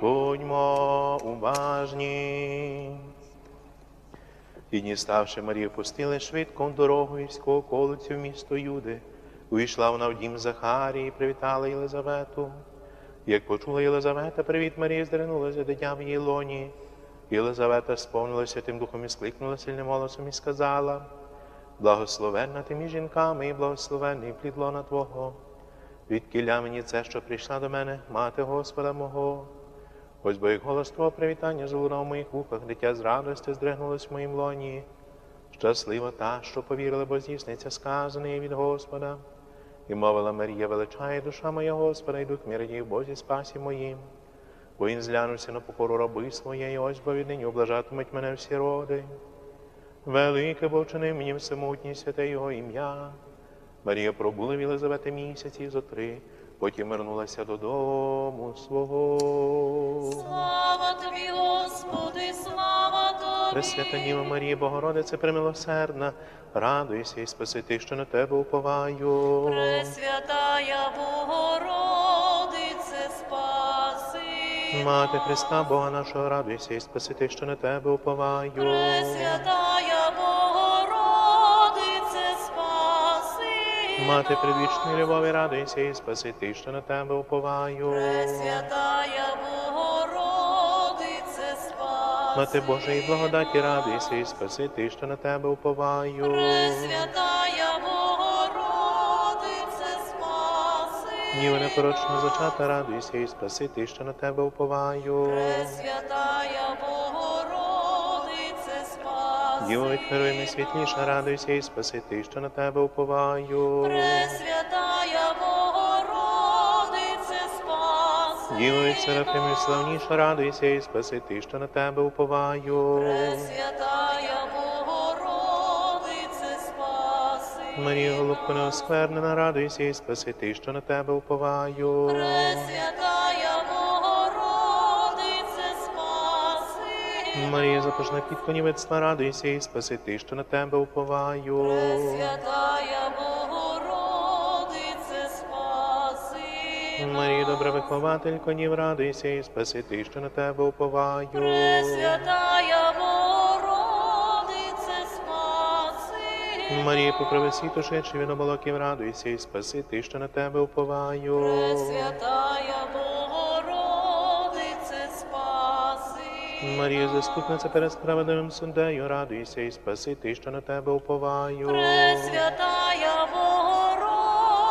Будьмо уважні. І дні ставши Марію, пустили швидко дорогу гірського колицю в місто Юди. Увійшла вона в дім Захарії, привітала Єлизавету. Як почула Єлизавета, привіт Марії, здринулася дитя в її лоні. Єлизавета сповнилася тим духом і скликнула сильним голосом і сказала: Благословенна ти між жінками, і благословенний плід лона Твого. Відкіля мені це, що прийшла до мене, мати Господа мого. Ось бо як голос Твого привітання залунав в моїх вухах, дитя з радості здригнулось в моїм лоні. Щаслива та, що повірила, бо здійсниться сказаний від Господа. І мовила Марія, величає душа моя Господа, і дух мій Бозі спасі моїм. Бо він зглянувся на покору раби своєї, ось бо віднині облажатимуть мене всі роди. Велике бо вчинив мені всемутній святе Його ім'я. Марія пробула в Єлизавети місяці зо три, потім вернулася додому свого. Слава тобі, Господи, слава тобі. Пресвята Діва Марія, Богородице премилосердна, радуйся і спаси що на тебе уповаю. Пресвятая Богородице, спаси. Мати Христа, Бога нашого, радуйся і спаси що на тебе уповаю. Пресвятая Мати предвічної любові, радуйся і спаси що на тебе уповаю. Пресвятая Богородице, спаси. Мати Божої благодаті, радуйся і спаси що на тебе уповаю. Пресвятая Богородице, спаси. Ніва непорочно зачата, радуйся і спаси що на тебе уповаю. Пресвятая Діво відкриє найсвітліша, радуйся і спаси ти, що на тебе уповаю. Пресвятая Богородице, спаси. Діво від Серафимів славніша, радуйся і спаси ти, що на тебе уповаю. Пресвятая Богородице, спаси. Марія, голубко неосквернена, радуйся і спаси що на тебе уповаю. Пресвятая Марія, запашна підконівецтва, радуйся і спаси що на тебе уповаю. Пресвятая Богородице, спаси. Марія, добра вихователько, нів, радуйся і спаси що на тебе уповаю. Пресвятая Богородице, спаси. Марія, поправи світу, від оболоків, радуйся і спаси що на тебе уповаю. Пресвятая Марія, заступниця перед справедливим суддею, радуйся і спаси що на тебе уповаю. Пресвятая Богородице,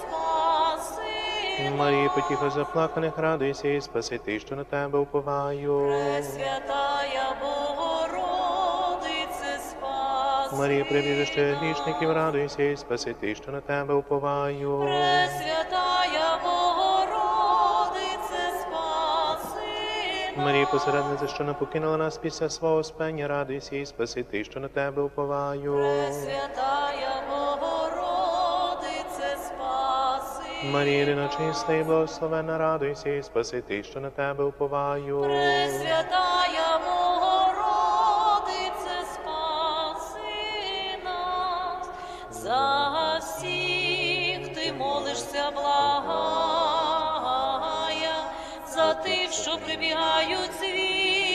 спаси. Марія, потіха заплаканих, радуйся і спаси що на тебе уповаю. Пресвятая Богородице, спаси. Марія, прибіжище грішників, радуйся і спаси що на тебе уповаю. Пресвятая Марія, посередниця, що не покинула нас після свого спення, радуйся і спаси ти, що на тебе уповаю. Пресвятая Богородице, спаси. Марія, єдина чиста і благословена, радуйся і спаси що на тебе уповаю. Пресвятая Богородице, спаси нас. За всіх ти молишся, благая, прибігають з вірою,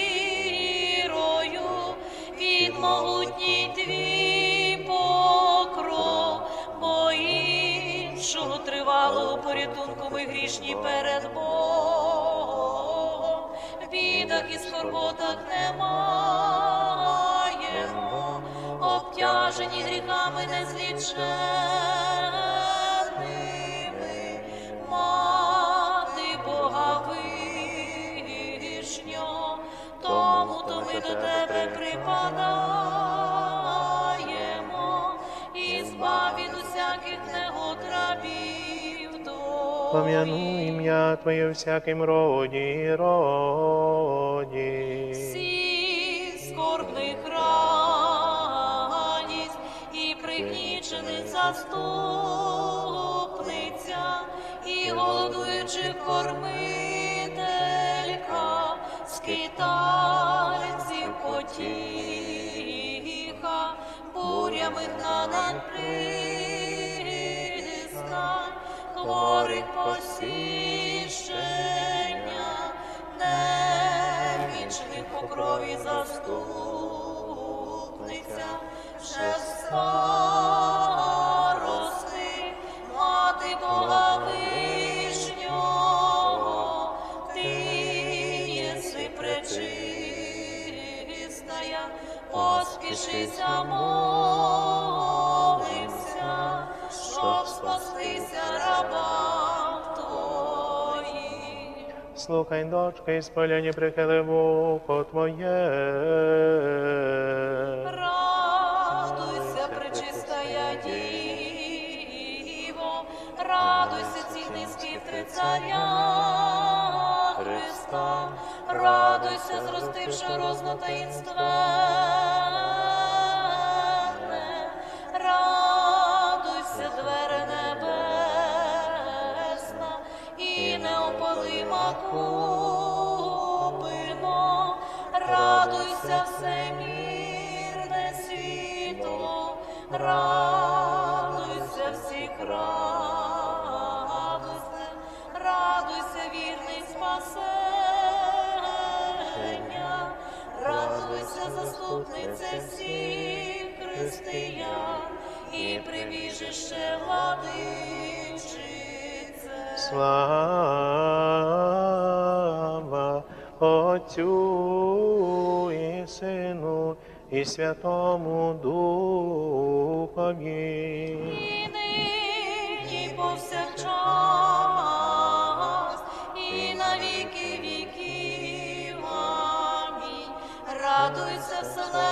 під могутній твій покров, бо іншого тривалого порятунку ми грішні перед Богом, в бідах і скорботах не маємо, обтяжені гріхами незліченними, тебе і збав від усяких негод рабів твоїх. Пом'яну ім'я Твоє всяким роді роді. всіх скорбних радість і пригнічених заступниця, і голодуючих кормителька, вигнанам присна, хворих посіщення, немічних по крові заступниця, ще став. Слухай, дочка, і спаляні прихили вухо Твоє. Радуйся, пречистая Діво, радуйся, цінний скіфтри царя Христа, радуйся, зростивши розно таїнственне, радуйся, всіх радуйся, радуйся, вірний спасення, радуйся, заступниця всіх християн і прибіжище владичице. Слава Отцю і Сину і Святому Духові. І нині повсякчас, і на віки віків. Амінь. Радуйся, вселенної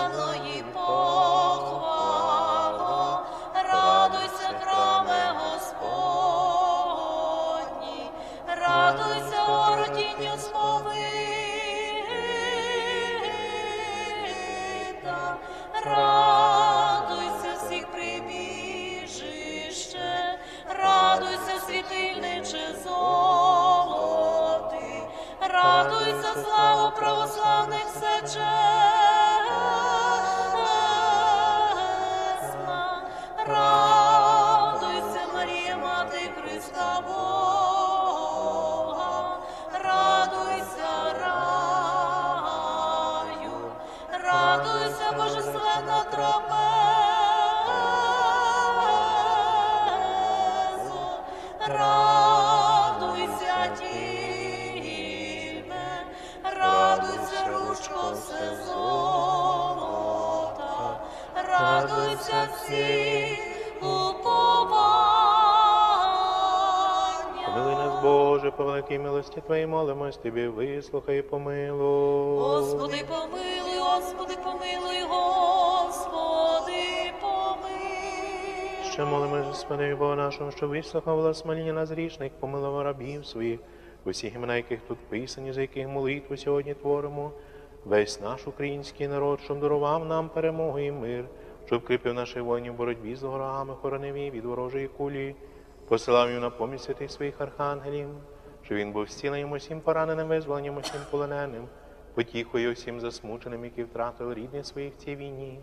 все золота, радуйся всі уповання. Помилуй нас, Боже, по великій милості Твоїй молимось Тобі, вислухай і помилуй. Господи, помилуй, Господи, помилуй, Господи, помилуй. Ще молимо, Господи, Бога нашого, що вислухав влас моління нас грішних, помилував рабів своїх, усіх імена, яких тут писані, за яких молитву сьогодні творимо, весь наш український народ, щоб дарував нам перемогу і мир, щоб кріпив наших воїнів в боротьбі з ворогами, хоронив їх від ворожої кулі, посилав їм на помість святих своїх архангелів, щоб він був зціленням усім пораненим, визволенням усім полоненим, потіхою усім засмученим, які втратили рідних своїх в цій війні.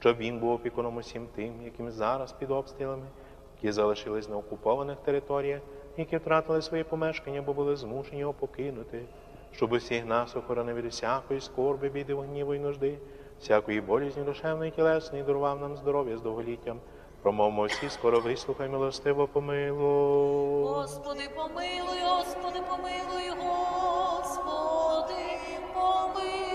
Щоб він був опікуном усім тим, яким зараз під обстрілами, які залишились на окупованих територіях, які втратили свої помешкання, бо були змушені його покинути, щоб усіх нас охоронив від всякої скорби, біди, гніву і нужди, всякої болізні душевної тілесної, дарував нам здоров'я з довголіттям. Промовмо всі, скоро вислухай, милостиво помилуй. Господи, помилуй, Господи, помилуй, Господи, помилуй.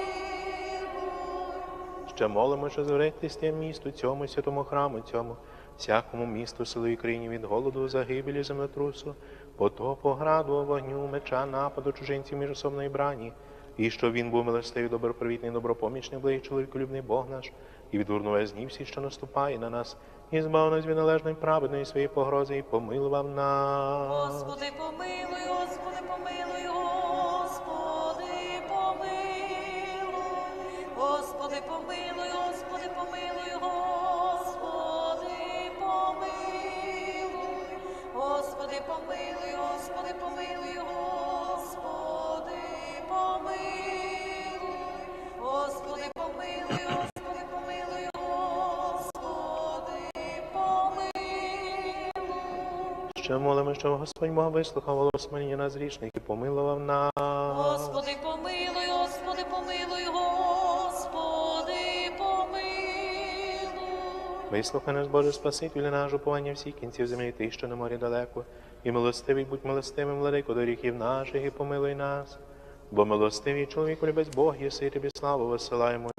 Ще молимо, що звернетеся місту цьому, святому храму цьому, всякому місту, селу і країні від голоду, загибелі, землетрусу, потопу, граду, вогню, меча, нападу, чужинців міжособної брані, і щоб він був милостивий, добропривітний, добропомічний, благий чоловіколюбний Бог наш, і відвернув зні всі, що наступає на нас, і збав нас від належної праведної своєї погрози, і помилував нас. Господи, помилуй, помилуй, Господи, помилуй, Господи, помилуй. Господи, помилуй, Господи, помилуй, Господи, помилуй. Ще молимо, щоб Господь Бог вислухав голос моління нас грішних і помилував нас. Господи, помилуй, Господи, помилуй, Господи, Вислухай нас, Боже, Спасителю наш, уповання всіх кінців землі, ти, що на морі далеко, і милостивий, будь милостивим, владико, до гріхів наших, і помилуй нас. Бо милостивий чоловік, любець Бог, єси, тобі славу висилаємо.